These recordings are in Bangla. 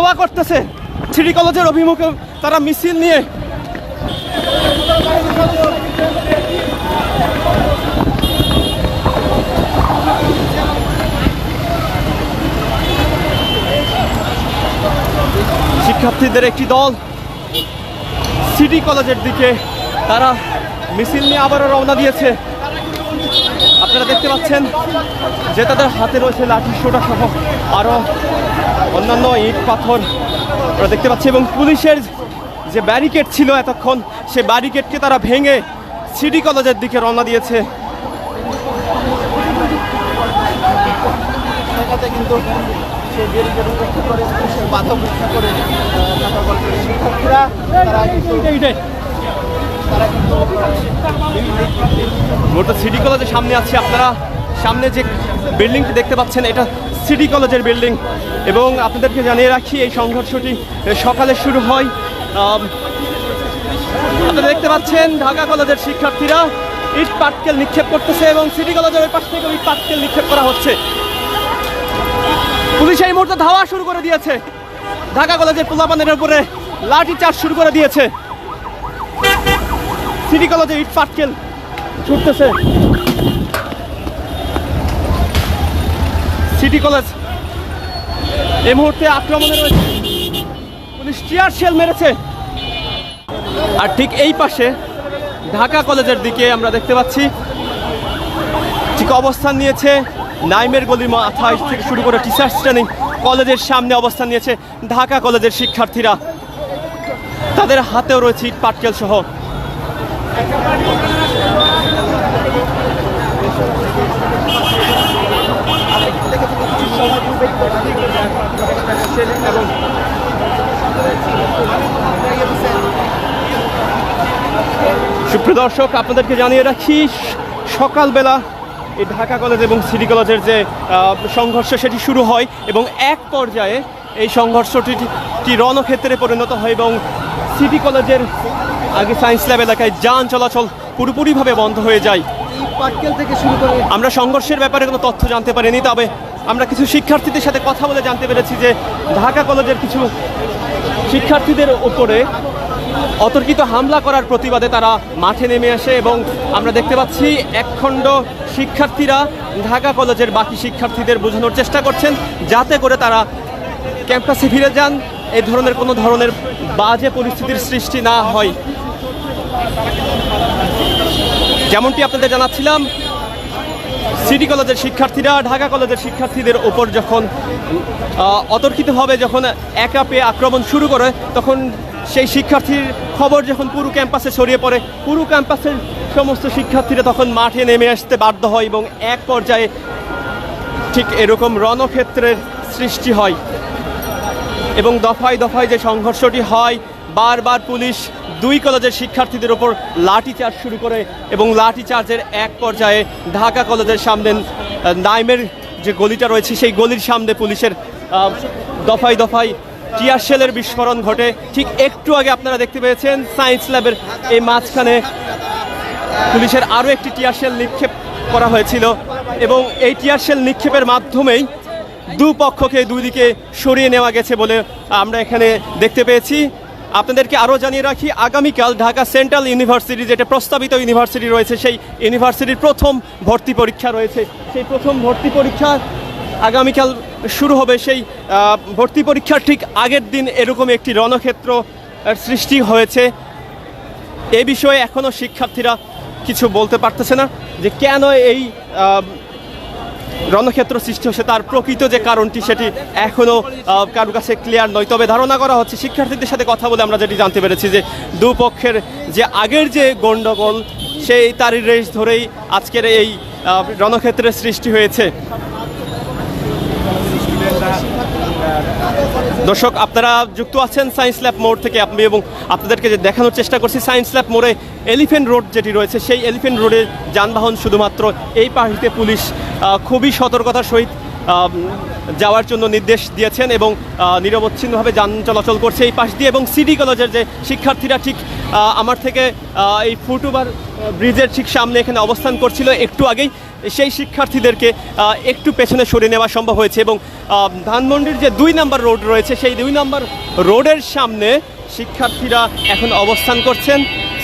ধাওয়া করতেছে। সিটি কলেজের অভিমুখে তারা মিছিল নিয়ে। শিক্ষার্থীদের একটি দল সিটি কলেজের দিকে তারা মিছিল নিয়ে আবারও রওনা দিয়েছে। আপনারা দেখতে পাচ্ছেন যে তাদের হাতে রয়েছে লাঠি সোটা সহ আরও অন্যান্য ইট পাথর আমরা দেখতে পাচ্ছি এবং পুলিশের যে ব্যারিকেড ছিল এতক্ষণ সে ব্যারিকেডকে তারা ভেঙে সিটি কলেজের দিকে রওনা দিয়েছে। কিন্তু সেই ব্যারিকেড উপেক্ষা করে পুলিশের বাধা উপেক্ষা করে শিক্ষার্থীরা তারা কিন্তু তারা গোটা সিটি কলেজের সামনে আছে আপনারা। সামনে যে বিল্ডিংটি দেখতে পাচ্ছেন, এটা সিটি কলেজের বিল্ডিং। এবং আপনাদেরকে জানিয়ে রাখি, এই সংঘর্ষটি সকালে শুরু হয় আপনারা দেখতে পাচ্ছেন, ঢাকা কলেজের শিক্ষার্থীরা ইট পাটকেল নিক্ষেপ করতেছে এবং সিটি কলেজের ওই পাশ থেকে ইট পাটকেল নিক্ষেপ করা হচ্ছে। পুলিশ এই মুহূর্তে ধাওয়া শুরু করে দিয়েছে। ঢাকা কলেজের পোলাপানের উপরে লাঠি চার্জ শুরু করে দিয়েছে। সিটি কলেজে ইট পাটকেল ছুটতেছে। City college. এই মুহূর্তে আক্রমণে রয়েছে। পুলিশ টিয়ার শেল মেরেছে। আর ঠিক এই পাশে ঢাকা কলেজের দিকে আমরা দেখতে পাচ্ছি, ঠিক অবস্থান নিয়েছে নাইমের গলি মাথায় থেকে শুরু করে টিচার্স ট্রেনিং কলেজের সামনে অবস্থান নিয়েছে ঢাকা কলেজের শিক্ষার্থীরা। তাদের হাতেও রয়েছে ইট পাটকেল সহ। এবং সুপ্রিয় দর্শক আপনাদেরকে জানিয়ে রাখি সকালবেলা এই ঢাকা কলেজ এবং সিটি কলেজের যে সংঘর্ষ সেটি শুরু হয় এবং এক পর্যায়ে এই সংঘর্ষটি রণক্ষেত্রে পরিণত হয় এবং সিটি কলেজের আগে সায়েন্স ল্যাব এলাকায় যান চলাচল পুরোপুরিভাবে বন্ধ হয়ে যায়। থেকে শুরু করে আমরা সংঘর্ষের ব্যাপারে কোনো তথ্য জানতে পারিনি তবে আমরা কিছু শিক্ষার্থীদের সাথে কথা বলে জানতে পেরেছি যে ঢাকা কলেজের কিছু শিক্ষার্থীদের উপরে অতর্কিত হামলা করার প্রতিবাদে তারা মাঠে নেমে আসে এবং আমরা দেখতে পাচ্ছি একখণ্ড শিক্ষার্থীরা ঢাকা কলেজের বাকি শিক্ষার্থীদের বোঝানোর চেষ্টা করছেন যাতে করে তারা ক্যাম্পাসে ফিরে যান। এই ধরনের কোনো ধরনের বাজে পরিস্থিতির সৃষ্টি না হয়। যেমনটি আপনাদের জানাচ্ছিলাম সিটি কলেজের শিক্ষার্থীরা, ঢাকা কলেজের শিক্ষার্থীদের ওপর যখন অতর্কিতভাবে যখন একা পেয়ে আক্রমণ শুরু করে, তখন সেই শিক্ষার্থীর খবর যখন পুরো ক্যাম্পাসে ছড়িয়ে পড়ে, পুরো ক্যাম্পাসের সমস্ত শিক্ষার্থীরা তখন মাঠে নেমে আসতে বাধ্য হয় এবং এক পর্যায়ে ঠিক এরকম রণক্ষেত্রের সৃষ্টি হয় এবং দফায় দফায় যে সংঘর্ষটি হয় বারবার পুলিশ দুই কলেজের শিক্ষার্থীদের ওপর লাঠি চার্জ শুরু করে এবং লাঠি চার্জের এক পর্যায়ে ঢাকা কলেজের সামনে নাইমের যে গলিটা রয়েছে, সেই গলির সামনে পুলিশের দফায় দফায় টিয়ার শেলের বিস্ফোরণ ঘটে। ঠিক একটু আগে আপনারা দেখতে পেয়েছেন, সায়েন্স ল্যাবের এই মাঝখানে পুলিশের আরও একটি টিয়ার শেল নিক্ষেপ করা হয়েছিল এবং এই টিয়ার শেল নিক্ষেপের মাধ্যমেই দুপক্ষকে দুই দিকে সরিয়ে নেওয়া গেছে বলে আমরা এখানে দেখতে পেয়েছি। আপনাদেরকে আরও জানিয়ে রাখি, আগামীকাল ঢাকা সেন্ট্রাল ইউনিভার্সিটি যেটা প্রস্তাবিত ইউনিভার্সিটি রয়েছে, সেই ইউনিভার্সিটির প্রথম ভর্তি পরীক্ষা রয়েছে। সেই প্রথম ভর্তি পরীক্ষা আগামীকাল শুরু হবে। সেই ভর্তি পরীক্ষার ঠিক আগের দিন এরকম একটি রণক্ষেত্র সৃষ্টি হয়েছে। এ বিষয়ে এখনও শিক্ষার্থীরা কিছু বলতে পারতেছে না যে কেন এই রণক্ষেত্র সৃষ্টি হচ্ছে তার প্রকৃত যে কারণটি সেটি এখনও কারোর কাছে ক্লিয়ার নয়। তবে ধারণা করা হচ্ছে, শিক্ষার্থীদের সাথে কথা বলে আমরা যেটি জানতে পেরেছি যে দুপক্ষের যে আগের যে গণ্ডগোল, সেই তারই রেশ ধরেই আজকের এই রণক্ষেত্রের সৃষ্টি হয়েছে। দর্শক, আপনারা যুক্ত আছেন সায়েন্স ল্যাব মোড় থেকে। আপনি এবং আপনাদেরকে যে দেখানোর চেষ্টা করছি সায়েন্স ল্যাব মোড়ে এলিফেন্ট রোড যেটি রয়েছে, সেই এলিফেন্ট রোডে যানবাহন শুধুমাত্র এই পাশে পুলিশ খুবই সতর্কতার সহিত যাওয়ার জন্য নির্দেশ দিয়েছেন এবং নিরবচ্ছিন্নভাবে যান চলাচল করছে এই পাশ দিয়ে এবং সিটি কলেজের যে শিক্ষার্থীরা ঠিক আমার থেকে এই ফুটওভার ব্রিজের ঠিক সামনে এখানে অবস্থান করছিল। একটু আগেই সেই শিক্ষার্থীদেরকে একটু পেছনে সরে নেওয়া সম্ভব হয়েছে এবং ধানমন্ডির যে দুই নম্বর রোড রয়েছে, সেই দুই নম্বর রোডের সামনে শিক্ষার্থীরা এখন অবস্থান করছেন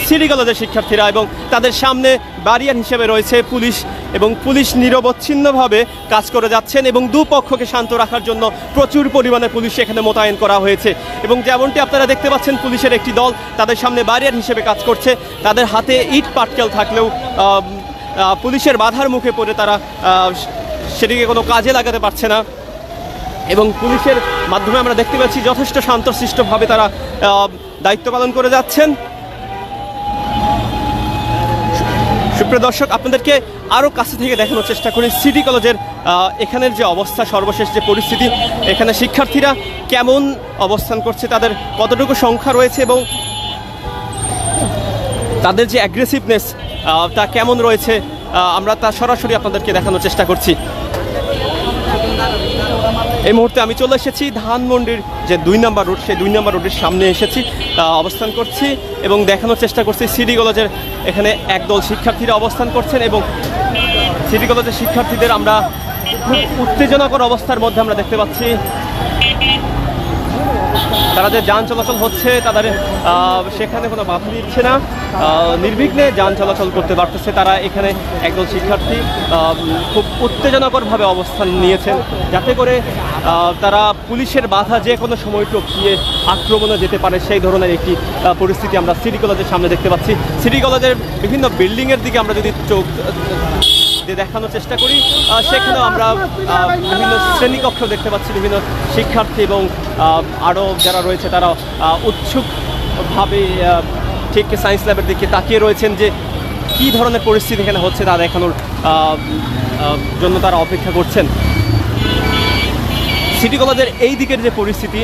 সিটি কলেজের শিক্ষার্থীরা এবং তাদের সামনে ব্যারিয়ার হিসেবে রয়েছে পুলিশ এবং পুলিশ নিরবচ্ছিন্নভাবে কাজ করে যাচ্ছেন এবং দুপক্ষকে শান্ত রাখার জন্য প্রচুর পরিমাণে পুলিশ এখানে মোতায়েন করা হয়েছে এবং যেমনটি আপনারা দেখতে পাচ্ছেন, পুলিশের একটি দল তাদের সামনে ব্যারিয়ার হিসেবে কাজ করছে, তাদের হাতে ইট পাটকেল থাকলেও পুলিশের বাধার মুখে পড়ে তারা সেটিকে কোনো কাজে লাগাতে পারছে না। এবং পুলিশের মাধ্যমে আমরা দেখতে পাচ্ছি যথেষ্ট শান্তশিষ্টভাবে তারা দায়িত্ব পালন করে যাচ্ছেন। সুপ্রিয় দর্শক, আপনাদেরকে আরও কাছে থেকে দেখানোর চেষ্টা করি। সিটি কলেজের এখানের যে অবস্থা, সর্বশেষ যে পরিস্থিতি, এখানে শিক্ষার্থীরা কেমন অবস্থান করছে, তাদের কতটুকু সংখ্যা রয়েছে এবং তাদের যে অ্যাগ্রেসিভনেস তা কেমন রয়েছে? আমরা তা সরাসরি আপনাদেরকে দেখানোর চেষ্টা করছি। এই মুহূর্তে আমি চলে এসেছি ধানমন্ডির যে দুই নম্বর রুট সেই দুই নম্বর রোডের সামনে এসেছি অবস্থান করছি এবং দেখানোর চেষ্টা করছি সিটি কলেজের এখানে একদল শিক্ষার্থীরা অবস্থান করছেন এবং সিটি কলেজের শিক্ষার্থীদের আমরা খুব উত্তেজনাকর অবস্থার মধ্যে আমরা দেখতে পাচ্ছি। তারা যে যান চলাচল হচ্ছে, তাদের সেখানে কোনো বাধা দিচ্ছে না। নির্বিঘ্নে যান চলাচল করতে পারতেছে তারা। এখানে একজন শিক্ষার্থী খুব উত্তেজনাকরভাবে অবস্থান নিয়েছেন। যাতে করে তারা পুলিশের বাধা যে কোনো সময় টপকিয়ে আক্রমণে যেতে পারে, সেই ধরনের একটি পরিস্থিতি আমরা সিটি কলেজের সামনে দেখতে পাচ্ছি। সিটি কলেজের বিভিন্ন বিল্ডিংয়ের দিকে আমরা যদি চোখ দেখানোর চেষ্টা করি সেখানেও আমরা বিভিন্ন শ্রেণীকক্ষ দেখতে পাচ্ছি, বিভিন্ন শিক্ষার্থী এবং আরও যারা রয়েছে, তারা উৎসুকভাবে ঠিক সায়েন্স ল্যাবের দিকে তাকিয়ে রয়েছেন যে কী ধরনের পরিস্থিতি এখানে হচ্ছে তা দেখানোর জন্য তারা অপেক্ষা করছেন। সিটি কলেজের এই দিকের যে পরিস্থিতি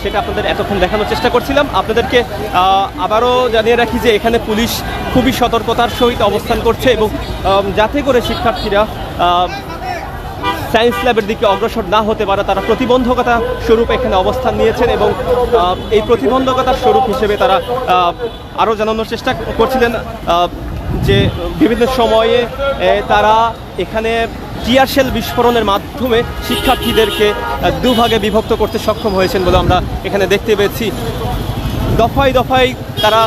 সেটা আপনাদের এতক্ষণ দেখানোর চেষ্টা করছিলাম। আপনাদেরকে আবারও জানিয়ে রাখি যে এখানে পুলিশ খুবই সতর্কতার সহিত অবস্থান করছে এবং যাতে করে শিক্ষার্থীরা সায়েন্স ল্যাবের দিকে অগ্রসর না হতে পারে, তারা প্রতিবন্ধকতা স্বরূপ এখানে অবস্থান নিয়েছেন এবং এই প্রতিবন্ধকতার স্বরূপ হিসেবে তারা আরও জানানোর চেষ্টা করছিলেন যে বিভিন্ন সময়ে তারা এখানে টিয়ারশেল বিস্ফোরণের মাধ্যমে শিক্ষার্থীদেরকে দুভাগে বিভক্ত করতে সক্ষম হয়েছেন বলে আমরা এখানে দেখতে পেয়েছি। দফায় দফায় তারা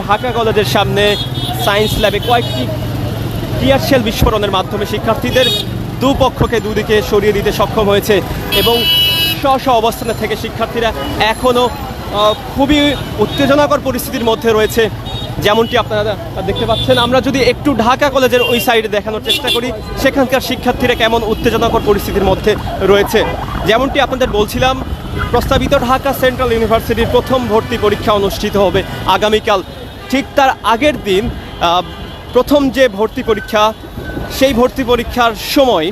ঢাকা কলেজের সামনে সায়েন্স ল্যাবে কয়েকটি টিয়ারশেল বিস্ফোরণের মাধ্যমে শিক্ষার্থীদের দুপক্ষকে দুদিকে সরিয়ে দিতে সক্ষম হয়েছে এবং স্ব স্ব অবস্থানে থেকে শিক্ষার্থীরা এখনও খুবই উত্তেজনাকর পরিস্থিতির মধ্যে রয়েছে। যেমনটি আপনারা দেখতে পাচ্ছেন, আমরা যদি একটু ঢাকা কলেজের ওই সাইডে দেখানোর চেষ্টা করি, সেখানকার শিক্ষার্থীরা কেমন উত্তেজনাকর পরিস্থিতির মধ্যে রয়েছে। যেমনটি আপনাদের বলছিলাম, প্রস্তাবিত ঢাকা সেন্ট্রাল ইউনিভার্সিটির প্রথম ভর্তি পরীক্ষা অনুষ্ঠিত হবে আগামীকাল। ঠিক তার আগের দিন প্রথম যে ভর্তি পরীক্ষা, সেই ভর্তি পরীক্ষার সময়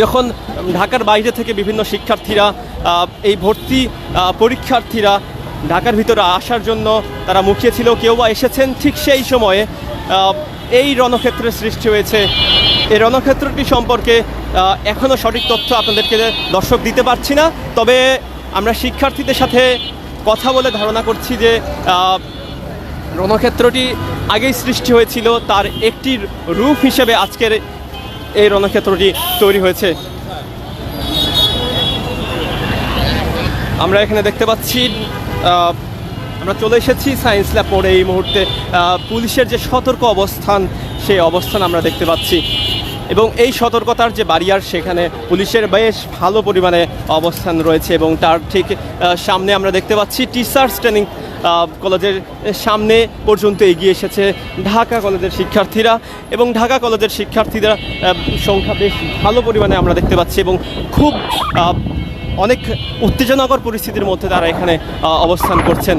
যখন ঢাকার বাইরে থেকে বিভিন্ন শিক্ষার্থীরা এই ভর্তি পরীক্ষার্থীরা ঢাকার ভিতরে আসার জন্য তারা মুখিয়ে ছিল। কেউ বা এসেছেন ঠিক সেই সময়ে। এই রণক্ষেত্রের সৃষ্টি হয়েছে। এই রণক্ষেত্রটি সম্পর্কে এখনও সঠিক তথ্য আপনাদেরকে দর্শক দিতে পারছি না। তবে আমরা শিক্ষার্থীদের সাথে কথা বলে ধারণা করছি যে রণক্ষেত্রটি আগেই সৃষ্টি হয়েছিল। তার একটি রূপ হিসেবে আজকের এই রণক্ষেত্রটি তৈরি হয়েছে। আমরা এখানে দেখতে পাচ্ছি আমরা চলে এসেছি সায়েন্স ল্যাব মোড়ে এই মুহূর্তে। পুলিশের যে সতর্ক অবস্থান, সেই অবস্থান আমরা দেখতে পাচ্ছি। এবং এই সতর্কতার যে বারিয়ার সেখানে পুলিশের বেশ ভালো পরিমাণে অবস্থান রয়েছে এবং তার ঠিক সামনে আমরা দেখতে পাচ্ছি টিচার্স ট্রেনিং কলেজের সামনে পর্যন্ত এগিয়ে এসেছে ঢাকা কলেজের শিক্ষার্থীরা। এবং ঢাকা কলেজের শিক্ষার্থীরা সংখ্যা বেশ ভালো পরিমাণে আমরা দেখতে পাচ্ছি এবং খুব অনেক উত্তেজনাকর পরিস্থিতির মধ্যে তারা এখানে অবস্থান করছেন।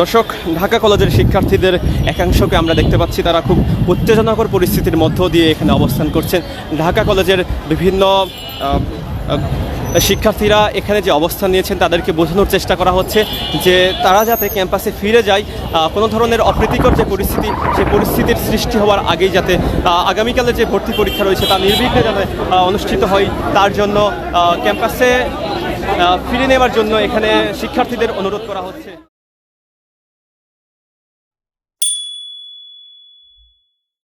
দর্শক, ঢাকা কলেজের শিক্ষার্থীদের একাংশকে আমরা দেখতে পাচ্ছি, তারা খুব উত্তেজনাকর পরিস্থিতির মধ্য দিয়ে এখানে অবস্থান করছেন। ঢাকা কলেজের বিভিন্ন শিক্ষার্থীরা এখানে যে অবস্থান নিয়েছেন তাদেরকে বোঝানোর চেষ্টা করা হচ্ছে যে তারা যাতে ক্যাম্পাসে ফিরে যায় কোনো ধরনের অপ্রীতিকর যে পরিস্থিতি, সেই পরিস্থিতির সৃষ্টি হওয়ার আগেই যাতে আগামীকালে যে ভর্তি পরীক্ষা রয়েছে তা নির্বিঘ্নে যাতে অনুষ্ঠিত হয়, তার জন্য ক্যাম্পাসে ফিরে নেওয়ার জন্য এখানে শিক্ষার্থীদের অনুরোধ করা হচ্ছে।